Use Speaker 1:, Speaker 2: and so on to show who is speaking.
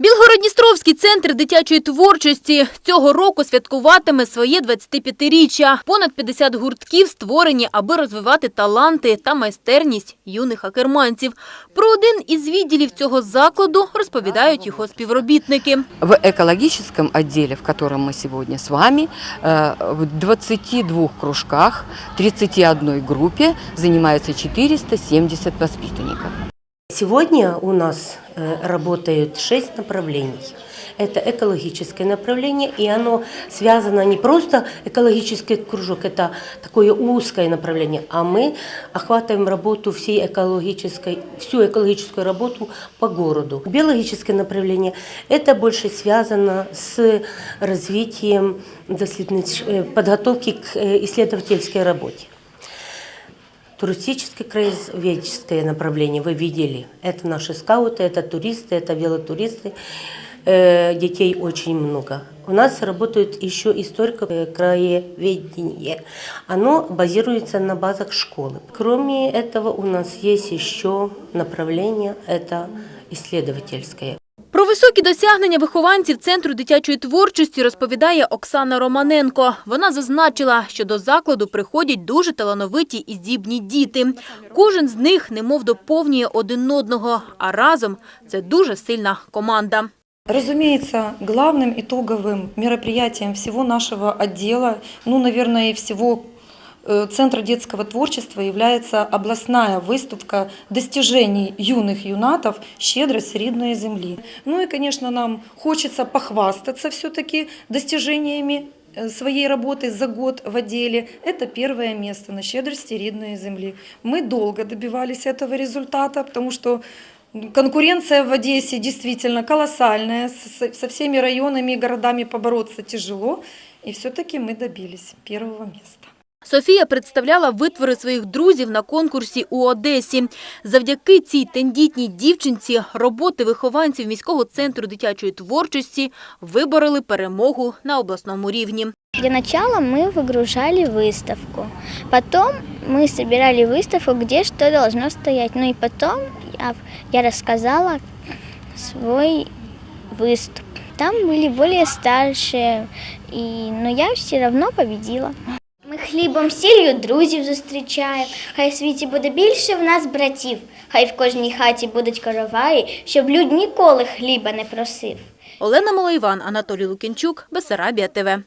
Speaker 1: Білгородністровський центр дитячої творчості цього року святкуватиме своє 25-річчя. Понад 50 гуртків створені, аби розвивати таланти та майстерність юних акерманців. Про один із відділів цього закладу розповідають його співробітники.
Speaker 2: В экологическом отделе, в котором мы сегодня с вами, э, в 22 кружках, 31 группе занимаются 470 воспитанников.
Speaker 3: Сегодня у нас э, работают шесть направлений. Это экологическое направление, и оно связано не просто экологический кружок, это такое узкое направление, а мы охватываем работу всей экологической, всю экологическую работу по городу. Биологическое направление – это больше связано с развитием э, подготовки к э, исследовательской работе. Туристическое краеведческое направление вы видели. Это наши скауты, это туристы, это велотуристы. Э, Детей очень много. У нас работает еще историко-краеведение. Оно базируется на базах школы. Кроме этого у нас есть еще направление, это исследовательское.
Speaker 1: Про високі досягнення вихованців Центру дитячої творчості розповідає Оксана Романенко. Вона зазначила, що до закладу приходять дуже талановиті і здібні діти. Кожен з них немов доповнює один одного, а разом це дуже сильна команда.
Speaker 4: Разумеется, главным итоговым мероприятием всего нашего отдела, ну, наверное, и всего э, Центра детского творчества является областная выставка достижений юных юнатов «Щедрость рідної земли». Ну и, конечно, нам хочется похвастаться все-таки достижениями э, своей работы за год в отделе. Это первое место на щедрости рідної земли. Мы долго добивались этого результата, потому что Конкуренция в Одессе действительно колоссальная, с- со всеми районами и городами побороться тяжело, и все-таки мы добились первого места.
Speaker 1: Софія представляла витвори своїх друзів на конкурсі у Одесі. Завдяки цій тендітній дівчинці роботи вихованців міського центру дитячої творчості вибороли перемогу на обласному рівні.
Speaker 5: Для начала мы выгружали выставку. Потом мы собирали выставку, где что должно стоять. Ну и потом я, я рассказала свой выступ. Там были более старшие, и, но я все равно победила. Хлібом сіллю друзів зустрічаємо. Хай в світі буде більше в нас братів. Хай в кожній хаті будуть короваї, щоб люд ніколи хліба не просив.
Speaker 1: Олена Малойван, Анатолій Лукінчук, Бесарабія ТВ.